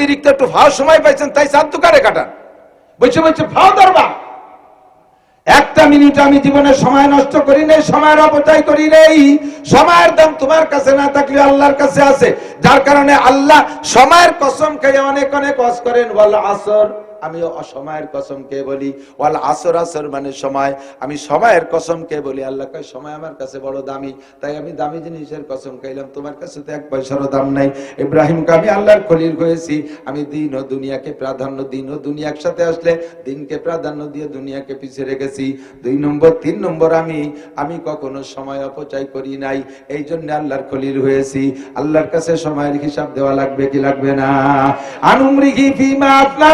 অতিরিক্ত একটু ভাও সময় পাইছেন, তাই চার দোকানে কাটান? বলছে বলছে, ভাও দরবা একটা মিনিট আমি জীবনে সময় নষ্ট করি নেই, সময়ের অপচয় করি নেই। সময়ের দাম তোমার কাছে না থাকলে আল্লাহর কাছে আছে। যার কারণে আল্লাহ সময়ের কসম খেয়ে অনেক অনেক ওয়াজ করেন বল আসর। আমি অসময়ের কসম কে বলি। ওয়াল আসর আসর মানে সময়। আমি সময়ের কসম কে বলি। আল্লাহ কয়, সময় আমার কাছে বড় দামি। তাই আমি দামি জিনিসের কসম খাইলাম। তোমার কাছে তো এক পয়সারও দাম নাই। ইব্রাহিমকে আমি আল্লাহর খলিল হয়েছি। আমি দিন ও দুনিয়াকে প্রাধান্য, দিন ও দুনিয়া একসাথে আসলে দিনকে প্রাধান্য দিয়ে দুনিয়াকে পিছিয়ে রেখেছি। দুই নম্বর, তিন নম্বর আমি আমি কখনো সময় অপচয় করি নাই। এই জন্য আল্লাহর খলিল হয়েছি। আল্লাহর কাছে সময়ের হিসাব দেওয়া লাগবে কি লাগবে না? আনুমরিহি ফিমা আপনা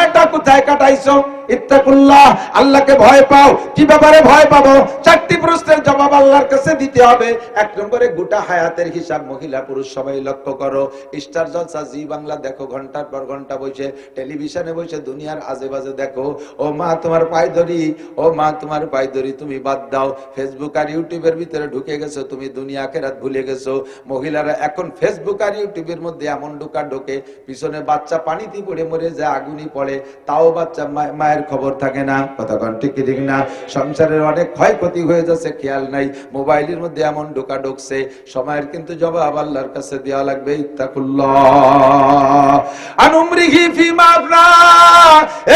সময়টা কোথায় কাটাইছো? ইত্তাকুল্লাহ, আল্লাহকে ভয় পাও। কি ব্যাপারে ভয় পাবো? চারটি প্রশ্নের জবাব আল্লাহর কাছে দিতে হবে। এক নম্বরে, গোটা হায়াতের হিসাব মহিলা পুরুষ সবাই লক্ষ্য করো। স্টার জলসা, জি বাংলা, দেখো, ঘণ্টার পর ঘণ্টা বসে টেলিভিশনে বসে দুনিয়ার আজে বাজে দেখো। ও মা, তোমার পায়ে ধরি ও মা, তোমার পায়ে ধরি তুমি বাদ দাও। ফেসবুক আর ইউটিউবের ভিতরে ঢুকে গেছো, তুমি দুনিয়াকে রাত ভুলে গেছো। মহিলারা এখন ফেসবুক আর ইউটিউবের মধ্যে এমন ঢোকা ঢোকে, পিছনে বাচ্চা পানিতে পড়ে মরে যায় আগুনই পড়ে তাও বাচ্চা মায়ের খবর থাকে না। কতক্ষণ ঠিক ঠিক না? সংসারের অনেক ক্ষয়ক্ষতি হয়ে যাচ্ছে, খেয়াল নাই। মোবাইলের মধ্যে এমন ঢোকা ঢুকছে, সময়ের কিন্তু জবাব আল্লাহর কাছে দেওয়া লাগবে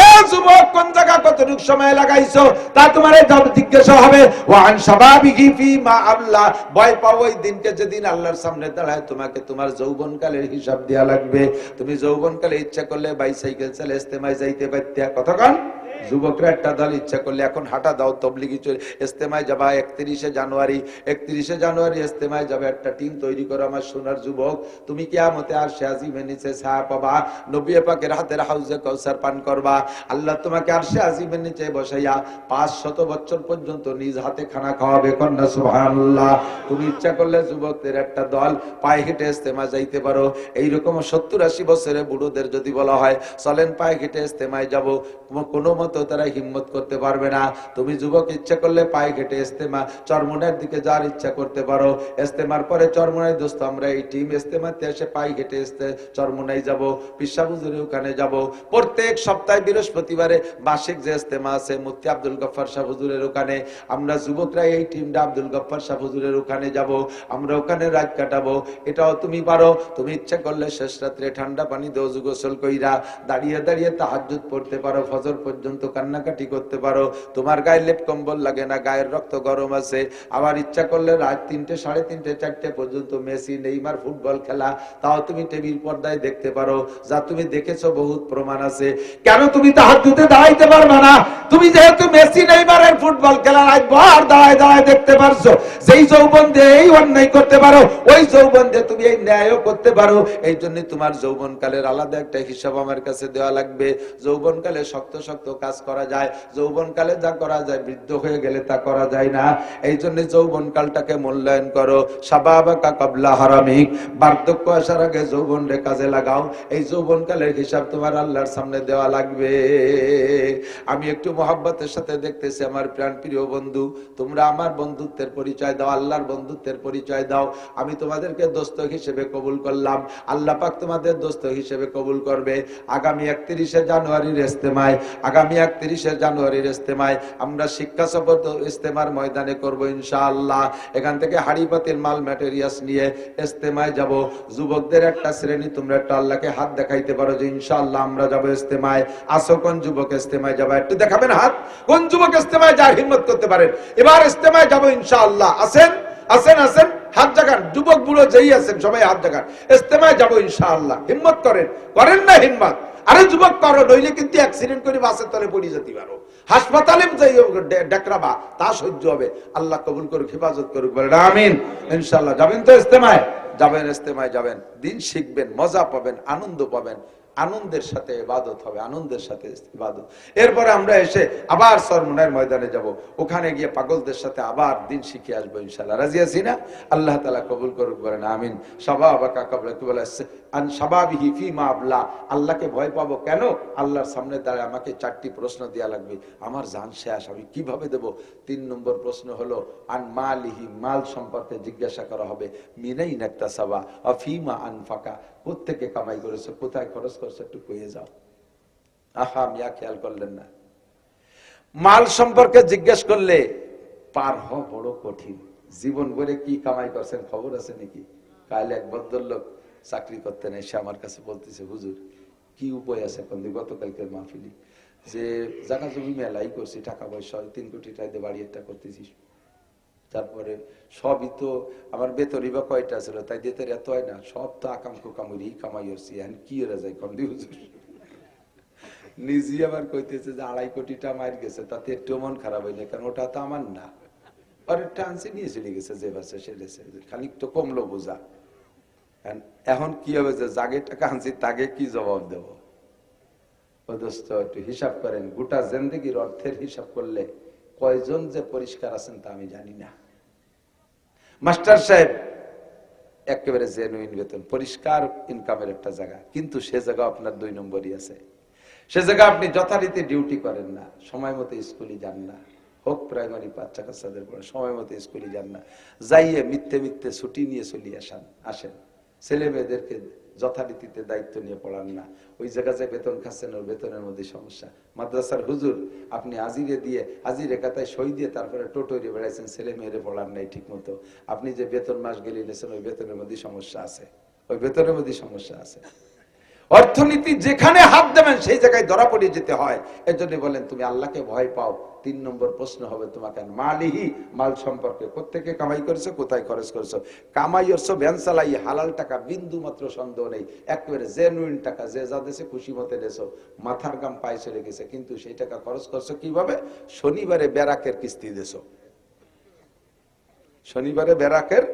এ যুবক, কোন জায়গা কতটুক সময় লাগাইছো? তা তোমার জব জিজ্ঞাসা হবে। ওয়ান ভয় পাও ওই দিনকে যেদিন আল্লাহর সামনে দাঁড়ায়, তোমাকে তোমার যৌবনকালের হিসাব দেয়া লাগবে। তুমি যৌবনকালে ইচ্ছা করলে বাইসাইকেল চালে ইস্তেমায় যাইতে পারতে কতক্ষণ যুবকরা একটা দল ইচ্ছা করলে এখন হাঁটা দাও, তবলিগি চলে। ইস্তেমায় যাবা, একত্রিশে জানুয়ারি একত্রিশে জানুয়ারি ইস্তেমায় যাবে, একটা টিম তৈরি করো আমার সোনার যুবক। তুমি কি আমতে আর শেয়াজিমে নিচে ছায়া পাবা। নবী পাকের হাতের হাউজে কৌসার পান করবা। আল্লাহ তোমাকে আর শেয়াজিমের নিচে বসাইয়া পাঁচ শত বছর পর্যন্ত নিজ হাতে খানা খাওয়াবে, কন্যা সুবহানাল্লাহ। তুমি ইচ্ছা করলে যুবকদের একটা দল পায়ে হেঁটে ইস্তেমা যাইতে পারো। এইরকম সত্তর আশি বছরে বুড়োদের যদি বলা হয়, চলেন পায়ে হেঁটে ইস্তেমায় যাব। কোনো মতো তারা হিম্মত করতে পারবে না। তুমি যুবক, ইচ্ছা করলে পায়ে ঘেটে ইস্তেমা, চরমুনের দিকে যার ইচ্ছা করতে পারো। ইস্তেমার পরে চরমুনাই দোস্ত, আমরা এই টিম ইস্তেমাতে এসে পায়ে ঘেটে ইস্তে চরমুনাই যাব পিসাবুজুরের ওখানে যাব। প্রত্যেক সপ্তাহে বৃহস্পতিবারে মাসিক যে ইস্তেমা আছে, মুফতি আব্দুল গফফার শাহ হুজুরের ওখানে, আমরা যুবকরা এই টিমটা আব্দুল গফফার শাহ হুজুরের ওখানে যাব, আমরা ওখানে রাত কাটাবো। এটাও তুমি পারো, তুমি ইচ্ছা করলে শেষ রাত্রে ঠান্ডা পানি দোজ গোসল কইরা দাঁড়িয়ে দাঁড়িয়ে তাহাজ্জুদ পড়তে পারো, ফজর পর্যন্ত কান্নাকাটি করতে পারো। তোমার গায়ে লেপ কম্বল লাগে না, গায়ের রক্ত গরম আছে। আবার ইচ্ছা করলে রাত তিনটে, সাড়ে তিনটে, চারটে পর্যন্ত মেসি, নেইমার ফুটবল খেলা, তাও তুমি টেবিল পর্দায় দেখতে পারো। যা তুমি দেখেছ বহুত প্রমাণ আছে। কেন তুমি তাহাজ্জুদে দাঁড়াইতে পারবে না? তুমি যেহেতু মেসি, নেইমারের ফুটবল খেলা ভর দাঁড়ায় দাঁড়ায় দেখতে পারছ, যেই যৌবন এই অন্যায় করতে পারো, ওই যৌবন তুমি এই ন্যায়ও করতে পারো। এই জন্য তোমার যৌবন কালের আলাদা একটা হিসাব আমার কাছে দেওয়া লাগবে। যৌবন কালে শক্ত শক্ত কাজ করা যায় যৌবন কালে যা করা যায়, বৃদ্ধ হয়ে গেলে তা করা যায় না। এই জন্য যৌবন কালটাকে মূল্যায়ন করো। সাবাবাকা কাবলা হারামিক। বার্ধক্য আসার আগে যৌবন রে কাজে লাগাও। এই যৌবন কালের হিসাব তোমার আল্লাহর সামনে দেওয়া লাগবে। আমি একটু মহাব্বতের সাথে দেখতেছি আমার প্রাণ প্রিয় বন্ধু। তোমরা আমার বন্ধুত্বের পরিচয় দাও, আল্লাহর বন্ধুত্বের পরিচয় দাও। আমি তোমাদেরকে দোস্ত হিসেবে কবুল করলাম। আল্লাহ পাক তোমাদের দোস্ত হিসেবে কবুল করবে। আগামী একত্রিশে জানুয়ারির ইস্তেমায় আগামী একত্রিশে জানুয়ারির ইস্তেমায়, আমরা শিক্ষা সফর ইস্তেমার ময়দানে করব ইনশাআল্লাহ। এখান থেকে হাড়ি পাতিল মাল ম্যাটেরিয়ালস নিয়ে ইস্তেমায় যাব। যুবকদের একটা শ্রেণি, তোমরা একটা আল্লাহকে হাত দেখাইতে পারো যে ইনশাআল্লাহ আমরা যাব ইস্তেমায়। আসো কোন যুবক ইস্তেমায় যাব? একটু দেখাবেন হাত। কোন যুবক ইস্তেমায় যার হিম্মত করতে পারেন? এবার ইস্তেমায় যাব ইনশাআল্লাহ। আসেন আসেন আসেন। হাত জাগান, যুবক, বুড়ো যেই আছেন, সবাই হাত জাগান। ইস্তেমায় যাব ইনশাআল্লাহ। হিম্মত করেন। করেন না হিম্মত। আরে যুবক করো নইলে কিন্তু অ্যাক্সিডেন্ট করে বাসের তলে পড়ে যেতে পারো। হাসপাতালে যাই ডেকরাবা তা সহ্য হবে। আল্লাহ কবুল করুক, হেফাজত করুক বলে আমিন। ইনশাআল্লাহ। যাবেন তো ইস্তেমায় যাবেন ইস্তেমায় যাবেন। দিন শিখবেন, মজা পাবেন, আনন্দ পাবেন। আনন্দের সাথে ইবাদত হবে, আনন্দের সাথে ইবাদত। এরপরে আমরা এসে আবার সরমনের ময়দানে যাব। ওখানে গিয়ে পাগলদের সাথে আবার দিন শিখে আসব ইনশাল্লাহ রাজি আছি না? আল্লাহ তালা কবুল করুক, বলেন আমিন। সবাবাকা কবলা কি বলে আন সবাবিহি ফি মা আবলা। আল্লাহকে ভয় পাবো কেন? আল্লাহর সামনে দাঁড়ায় আমাকে চারটি প্রশ্ন দেওয়া লাগবে। আমার জান শেষ, আমি কীভাবে দেব? তিন নম্বর প্রশ্ন হলো, আন মালিহি, মাল সম্পর্কে জিজ্ঞাসা করা হবে। মিনাই নাক্তা সাবা অফিমা আন ফাঁকা কোথেকে কামাই করেছ, কোথায় খরচ করছ একটু কয়ে যাও। আহা, মিয়া, খেয়াল করলেন না। মাল সম্পর্কে জিজ্ঞেস করলে, পার হ বড় কঠিন। জীবন ভরে কি কামাই করছেন, খবর আছে নাকি? কাল এক ভদ্রলোক চাকরি করতেন, এসে আমার কাছে বলতেছে, হুজুর, কি উপায় আছে দিয়ে গতকালকের মাহফিলি যে জায়গা জমি মেলাই করছি, টাকা পয়সা তিন কোটি টাকা দিয়ে বাড়ি একটা করতেছিস। তারপরে সবই তো আমার বেতনই বা কয়টা ছিল, তাই দিতে এত হয় না, সব তো আকাম কুকামুরি কামাই হচ্ছি এখন কি এরা যায় কম দিয়ে নিজে আবার কইতেছে যে আড়াই কোটিটা মার গেছে, তাতে একটু মন খারাপ হয়নি কারণ ওটা তো আমার না। টান্সি নিয়ে চলে গেছে, যে বাসে তো কমলো বোঝা। এখন- কি হবে যে জাগে টাকা আনছি তাকে কি জবাব দেব? দোস্ত, একটু হিসাব করেন, গোটা জিন্দগির অর্থের হিসাব করলে কয়জন যে পরিষ্কার আছেন তা আমি জানি না। মাস্টার সাহেব, একেবারে জেনুইন বেতন, পরিষ্কার ইনকামের একটা জায়গা। কিন্তু সে জায়গা আপনার দুই নম্বরই আছে। সে জায়গা আপনি যথারীতি ডিউটি করেন না, সময় মতো স্কুলে যান না। হোক প্রাইমারি বাচ্চা কাচ্চাদের পরে সময় মতো স্কুলে যান না। যাইয়ে মিথ্যে মিথ্যে ছুটি নিয়ে চলিয়ে আসান, আসেন। ছেলে মেয়েদেরকে যথারীতিতে দায়িত্ব নিয়ে পড়ান না। ওই জায়গায় যে বেতন খাচ্ছেন, ওর বেতনের মধ্যে সমস্যা। মাদ্রাসার হুজুর, আপনি আজিরে দিয়ে, আজিরে কাতায় সই দিয়ে তারপরে টোটোরে বেড়াইছেন ছেলে মেয়েরে পড়ান নাই ঠিক মতো আপনি যে বেতন মাস গেলে নিয়েছেন ওই বেতনের মধ্যে সমস্যা আছে। ওই বেতনের মধ্যে সমস্যা আছে। অর্থনীতি যেখানে হাত দেবেন, সেই জায়গায় ধরা পড়ে যেতে হয়। এর জন্য বলেন, তুমি আল্লাহকে ভয় পাও তিন নম্বর প্রশ্ন হবে তোমাকে, মালিহি, মাল সম্পর্কে। কোথেকে কামাই করেছ, কোথায় খরচ করেছ? কামাই করছ ভ্যান চালাই, হালাল টাকা, বিন্দু মাত্র সন্দেহ নেই। একেবারে জেনুইন টাকা, যে যা দেশে খুশি মতে দেছো মাথার গাম পায়ে চলে গেছে, কিন্তু সেই টাকা খরচ করছ কীভাবে? শনিবারে ব্যারাকের কিস্তি দেছো শনিবারে ব্যারাকের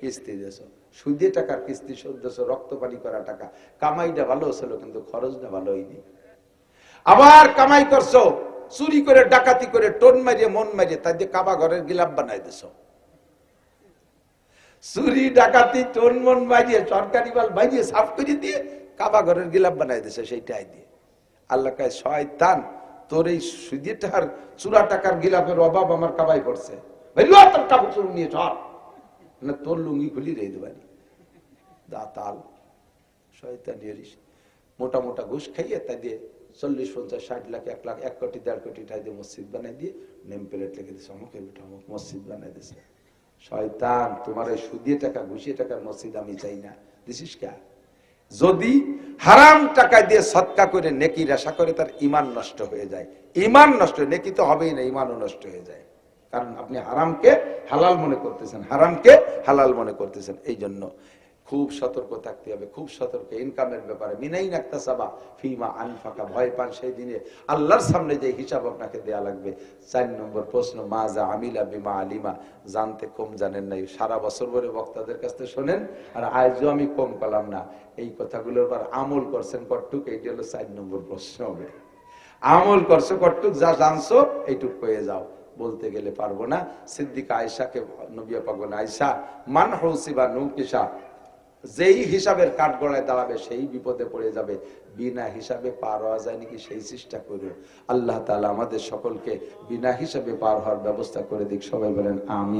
কিস্তি দেছো সুদে টাকার কিস্তি দেছো রক্ত পানি করা টাকা। কামাইটা ভালো ছিল কিন্তু খরচটা ভালো হয়নি। আবার কামাই করছ। চুরি করে, ডাকাতি করে, টোন মারিয়ে, মন মারিয়ে তাই দিয়ে কাবা ঘরের গিলাপ বানাই দিছো। চুরি, ডাকাতি, টোন, মন মারিয়ে, সরকারি মাল বাইরিয়ে সাফ করে দিয়ে কাবা ঘরের গিলাপ বানাই দিছে সেইটাই দিয়ে। আল্লাহ কায়, শয়তান, তোর এই সুদে টাকার চূড়া টাকার গিলাপের অভাব আমার কাবাই পড়ছে। তোর কাপড় চুর নিয়ে চল। না তোর লুঙ্গি খুলি রে দেবানি দাতাল শয়তান মোটা মোটা ঘুষ খাইয়ে তাই দিয়ে চল্লিশ পঞ্চাশ, ষাট লাখ, এক লাখ, এক কোটি, দেড় কোটি টাই দিয়ে মসজিদ বানাই দিয়ে নেম প্লেট লিখে দিয়েছে অমুকে বেটা অমুক মসজিদ বানাই দিয়েছে শয়তান, তোমার এই সুদিয়ে টাকা, ঘুষিয়ে টাকার মসজিদ আমি চাই না। দিছিস কা? যদি হারাম টাকা দিয়ে সৎকা করে নেকির আশা করে, তার ইমান নষ্ট হয়ে যায়। ইমান নষ্ট, নেকি তো হবেই না ইমানও নষ্ট হয়ে যায়। কারণ আপনি হারামকে হালাল মনে করতেছেন, হারামকে হালাল মনে করতেছেন এই জন্য খুব সতর্ক থাকতে হবে, খুব সতর্ক। ইনকামের ব্যাপারে মিনাই নাকতা সাবা ফিমা আনফাকা, ভয় পান সেই দিনে। আল্লাহর সামনে যে হিসাব আপনাকে দেয়া লাগবে। চার নম্বর প্রশ্ন মা যা আমিলা বিমা আলিমা। জানতে কম জানেন নাই। সারা বছর ভরে বক্তাদের কাছ থেকে শোনেন, আর আজও আমি কম পেলাম না। এই কথাগুলোর পর আমল করছেন কটুক এইটি হলো চার নম্বর প্রশ্ন হবে। আমল করছ কটুক যা জানছো, এইটুক হয়ে যাও। বলতে গেলে পারব না। সিদ্দিক আয়সাকে নবিয়া পাগল আয়সা মান হৌসিবা নৌকিসা যেই হিসাবের কাঠ গড়ায় দাঁড়াবে, সেই বিপদে পড়ে যাবে। বিনা হিসাবে পার হওয়া যায় নাকি সেই চেষ্টা করবে আল্লাহ তালা আমাদের সকলকে বিনা হিসাবে পার হওয়ার ব্যবস্থা করে দিক। সবাই বলেন আমি